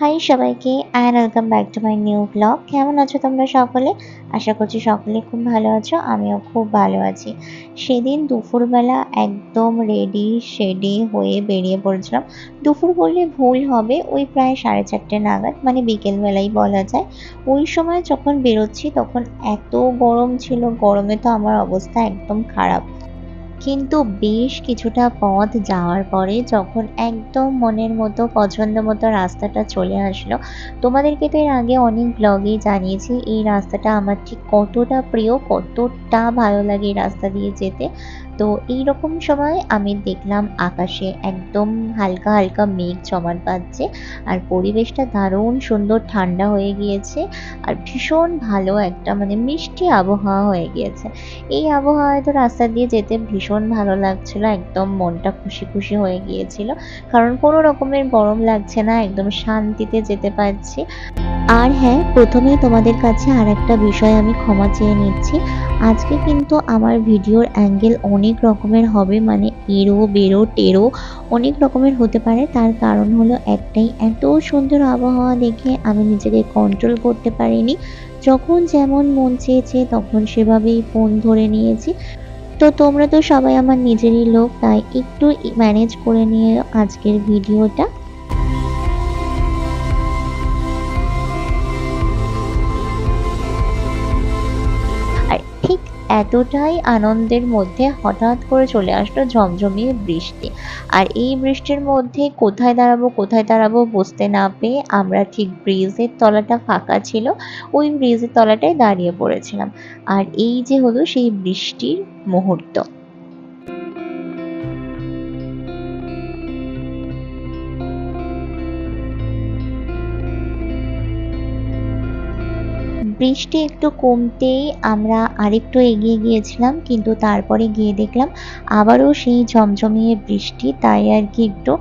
High সবাইকে and welcome back to my new blog কেমন আছো তোমরা সকলে? আশা করছি সকলে খুব ভালো আছো, আমিও খুব ভালো আছি। সেদিন দুপুরবেলা একদম রেডি শেডি হয়ে বেরিয়ে পড়েছিলাম। দুপুর বললে ভুল হবে, ওই প্রায় সাড়ে চারটে নাগাদ মানে বিকেলবেলাই বলা যায়। ওই সময় যখন বেরোচ্ছি, তখন এত গরম ছিল, গরমে তো আমার অবস্থা একদম খারাপ। কিন্তু বেশ কিছুটা পথ যাওয়ার পরে যখন একদম মনের মতো, পছন্দ মতো রাস্তাটা চলে আসলো, তোমাদেরকে তো এর আগে অনেক ব্লগে জানিয়েছি, এই রাস্তাটা আমার ঠিক কতটা প্রিয়, কতটা ভালো লাগে এই রাস্তা দিয়ে যেতে। তো এই রকম সময় আমি দেখলাম আকাশে একদম হালকা হালকা মেঘ জমাট বাঁধছে আর পরিবেশটা দারুণ সুন্দর ঠান্ডা হয়ে গিয়েছে আর ভীষণ ভালো একটা মানে মিষ্টি আবহাওয়া হয়ে গিয়েছে। এই আবহাওয়ায় তো রাস্তা দিয়ে যেতে ভীষণ ভালো লাগছিল, একদম মনটা খুশি খুশি হয়ে গিয়েছিল। কারণ কোনো রকমের গরম লাগছে না, একদম শান্তিতে যেতে পারছি। আর হ্যাঁ প্রথমেই তোমাদের কাছে আর একটা বিষয় আমি ক্ষমা চেয়ে নিচ্ছি। আজকে কিন্তু আমার ভিডিওর অ্যাঙ্গেল অনেক রকমের হবে মানে এরো, বেরো টেরো অনেক রকমের হতে পারে। তার কারণ হলো একটাই, এত সুন্দর আবহাওয়া দেখে আমি নিজেকে কন্ট্রোল করতে পারিনি। যখন যেমন মন চেয়েছে তখন সেভাবেই ফোন ধরে নিয়েছি। তো তোমরা তো সবাই আমার নিজেরই লোক, তাই একটু ম্যানেজ করে নিয়ে আজকের ভিডিওটা এতটাই আনন্দের মধ্যে হঠাৎ করে চলে আসলো ঝমঝমিয়ে বৃষ্টি। আর এই বৃষ্টির মধ্যে কোথায় দাঁড়াবো কোথায় দাঁড়াবো বুঝতে না পেয়ে আমরা ঠিক ব্রিজের তলাটা ফাঁকা ছিল, ওই ব্রিজের তলাটায় দাঁড়িয়ে পড়েছিলাম। আর এই যে হলো সেই বৃষ্টির মুহূর্ত। বৃষ্টি একটু কমতেই আমরা আরেকটু এগিয়ে গিয়েছিলাম, কিন্তু তারপরে গিয়ে দেখলাম আবারও সেই ঝমঝমিয়ে বৃষ্টি, তাই আর কি একটু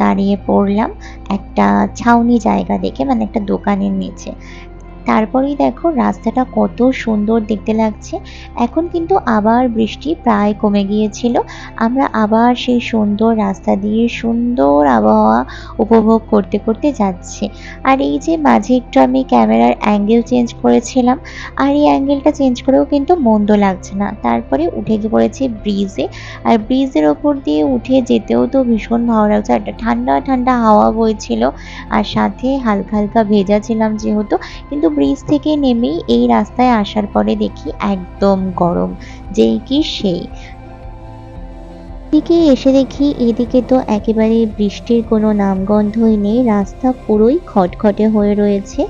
দাঁড়িয়ে পড়লাম একটা ছাউনি জায়গা দেখে মানে একটা দোকানের নিচে। তারপরেই দেখো রাস্তাটা কত সুন্দর দেখতে লাগছে। এখন কিন্তু আবার বৃষ্টি প্রায় কমে গিয়েছিল। আমরা আবার সেই সুন্দর রাস্তা দিয়ে সুন্দর আবহাওয়া উপভোগ করতে করতে যাচ্ছি। আর এই যে মাঝে একটু আমি ক্যামেরার অ্যাঙ্গেল চেঞ্জ করেছিলাম, আর এই অ্যাঙ্গেলটা চেঞ্জ করেও কিন্তু মন্দ লাগছে না। তারপরে উঠে গিয়ে পড়েছি ব্রিজে। আর ব্রিজের ওপর দিয়ে উঠে যেতেও তো ভীষণ ভালো লাগছে। একটা ঠান্ডা ঠান্ডা হাওয়া বইছিল, আর সাথে হালকা হালকা ভেজা ছিলাম যেহেতু। কিন্তু ব্রিজ থেকে নেমেই এই রাস্তায় আসার পরে দেখি একদম গরম, যেই কি সেই। দিকে এসে দেখি এদিকে তো একেবারে বৃষ্টির কোনো নামগন্ধই নেই, রাস্তা পুরোই খটখটে হয়ে রয়েছে।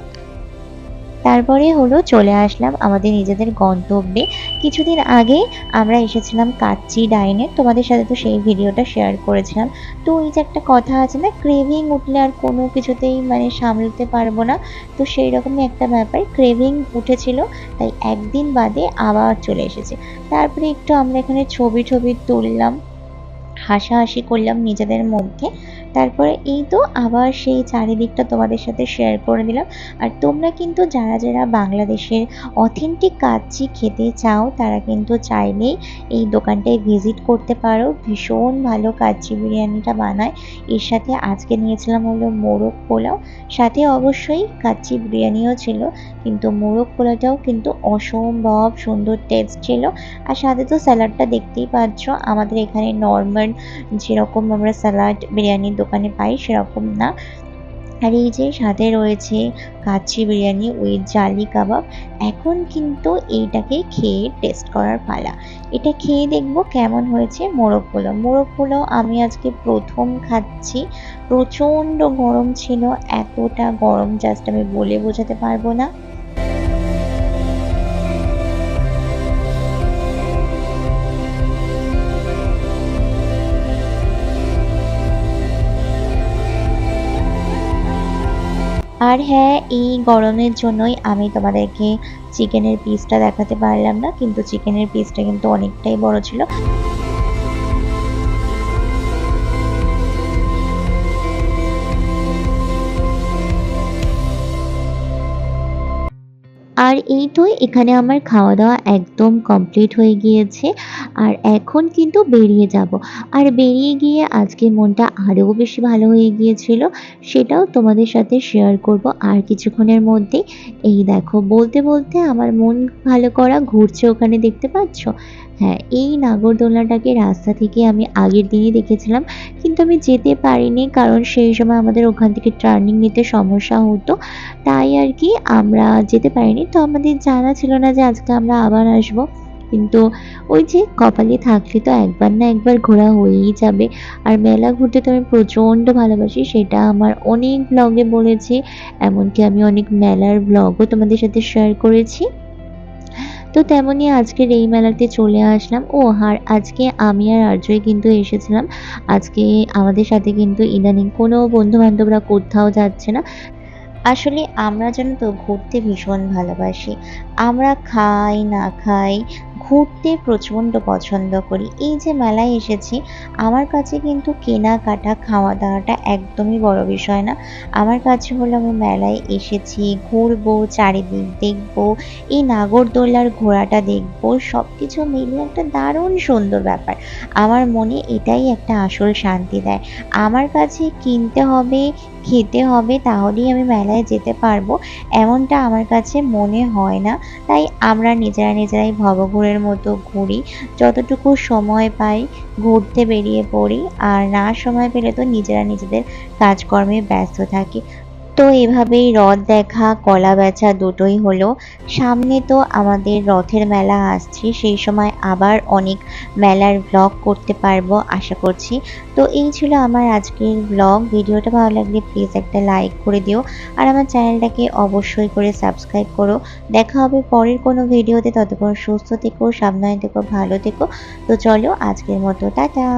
তারপরে হলো চলে আসলাম আমাদের নিজেদের গন্তব্যে। কিছুদিন আগে আমরা এসেছিলাম কাচ্চি ডাইনে। তোমাদের সাথে তো সেই ভিডিওটা শেয়ার করেছিলাম। তো ওই যে একটা কথা আছে না ক্রেভিং উঠলে আর কোনো কিছুতেই মানে সামলাতে পারব না। তো সেই রকমই একটা ব্যাপার ক্রেভিং উঠেছিল, তাই একদিন বাদে আবার চলে এসেছে। তারপরে একটু আমরা এখানে ছবি ছবি তুললাম, হাসাহাসি করলাম নিজেদের মধ্যে। তারপরে এই তো আবার সেই চারিদিকটা তোমাদের সাথে শেয়ার করে দিলাম। আর তোমরা কিন্তু যারা যারা বাংলাদেশের অথেন্টিক কাচ্চি খেতে চাও, তারা কিন্তু চাইলেই এই দোকানটায় ভিজিট করতে পারো। ভীষণ ভালো কাচ্চি বিরিয়ানিটা বানায়। এর সাথে আজকে নিয়েছিলাম হলো মোরগ পোলাও। সাথে অবশ্যই কাচ্চি বিরিয়ানিও ছিল, কিন্তু মোরগ পোলাওটাও কিন্তু অসম্ভব সুন্দর টেস্ট ছিল। আর সাথে তো স্যালাডটা দেখতেই পাচ্ছ, আমাদের এখানে নর্মাল যেরকম আমরা স্যালাড বিরিয়ানির দোকানে পাই সেরকম না। আর এই যে সাথে রয়েছে কাচ্চি বিরিয়ানি উইথ জালি কাবাব, এখন কিন্তু এইটাকে খেয়ে টেস্ট করার পালা। এটা খেয়ে দেখব কেমন হয়েছে মোরগ পোলাও মোরগ পোলাও আমি আজকে প্রথম খাচ্ছি। প্রচণ্ড গরম ছিল, এতটা গরম জাস্ট আমি বলে বোঝাতে পারব না। আর হ্যাঁ এই গরমের জন্যই আমি তোমাদেরকে চিকেনের পিসটা দেখাতে পারলাম না, কিন্তু চিকেনের পিসটা কিন্তু অনেকটাই বড় ছিল। আর এই তো এখানে আমার খাওয়া দাওয়া একদম কমপ্লিট হয়ে গিয়েছে। আর এখন কিন্তু বেরিয়ে যাব। আর বেরিয়ে গিয়ে আজকে মনটা আরও বেশি ভালো হয়ে গিয়েছিল, সেটাও তোমাদের সাথে শেয়ার করব। আর কিছুক্ষণের মধ্যে এই দেখো, বলতে বলতে আমার মন ভালো করা ঘুরছে ওখানে, দেখতে পাচ্ছ? হ্যাঁ এই নাগরদোলনাটাকে রাস্তা থেকে আমি আগের দিনই দেখেছিলাম, কিন্তু আমি যেতে পারিনি কারণ সেই সময় আমাদের ওখান থেকে টার্নিং নিতে সমস্যা হতো, তাই আর কি আমরা যেতে পারিনি। তো আমাদের জানা ছিল না যে আজকে আমরা আবার আসব, কিন্তু ওই যে কপালে থাকলে তো একবার না একবার ঘোরা হয়েই যাবে। আর মেলা ঘুরতে তো আমি প্রচণ্ড ভালোবাসি, সেটা আমার অনেক ব্লগে বলেছি, এমনকি আমি অনেক মেলার ব্লগও তোমাদের সাথে শেয়ার করেছি। তো তেমনই আজকের এই মেলাতে চলে আসলাম। ও আর আজকে আমি আর আর্যই কিন্তু এসেছিলাম। আজকে আমাদের সাথে কিন্তু ইদানিং কোনো বন্ধু বান্ধবরা কোথাও যাচ্ছে না। আসলে আমরা যেন তো, ঘুরতে ভীষণ ভালোবাসি। আমরা খাই, না খাই ঘুরতে প্রচণ্ড পছন্দ করি। এই যে মেলায় এসেছি, আমার কাছে কিন্তু কেনাকাটা খাওয়া দাওয়াটা একদমই বড় বিষয় না। আমার কাছে হলো আমি মেলায় এসেছি, ঘুরবো, চারিদিক দেখব, এই নাগরদোলার ঘোড়াটা দেখব সব কিছু মিলিয়ে একটা দারুণ সুন্দর ব্যাপার। আমার মনে এটাই একটা আসল শান্তি দেয়। আমার কাছে কিনতে হবে, খেতে হবে, তাহলেই আমি মেলায় যেতে পারব, এমনটা আমার কাছে মনে হয় না। তাই আমরা নিজেরা নিজেরাই ভবঘুরের মতো ঘুরি। যতটুকু সময় পাই ঘুরতে বেরিয়ে পড়ি, আর না সময় পেলে তো নিজেরা নিজেদের কাজকর্মে ব্যস্ত থাকি। তো এভাবেই রথ দেখা, কলা বেচা দুটোই হলো। সামনে তো আমাদের রথের মেলা আসছে, সেই সময় আবার অনেক মেলার ব্লগ করতে পারব আশা করছি। তো এই ছিল আমার আজকের ব্লগ ভিডিওটা ভালো লাগলে প্লিজ একটা লাইক করে দিও। আর আমার চ্যানেলটাকে অবশ্যই করে সাবস্ক্রাইব করো। দেখা হবে পরের কোনো ভিডিওতে। ততক্ষণ সুস্থ থেকো, সাবধানে থেকো, ভালো থেকো। তো চলো আজকের মতো, টাটা!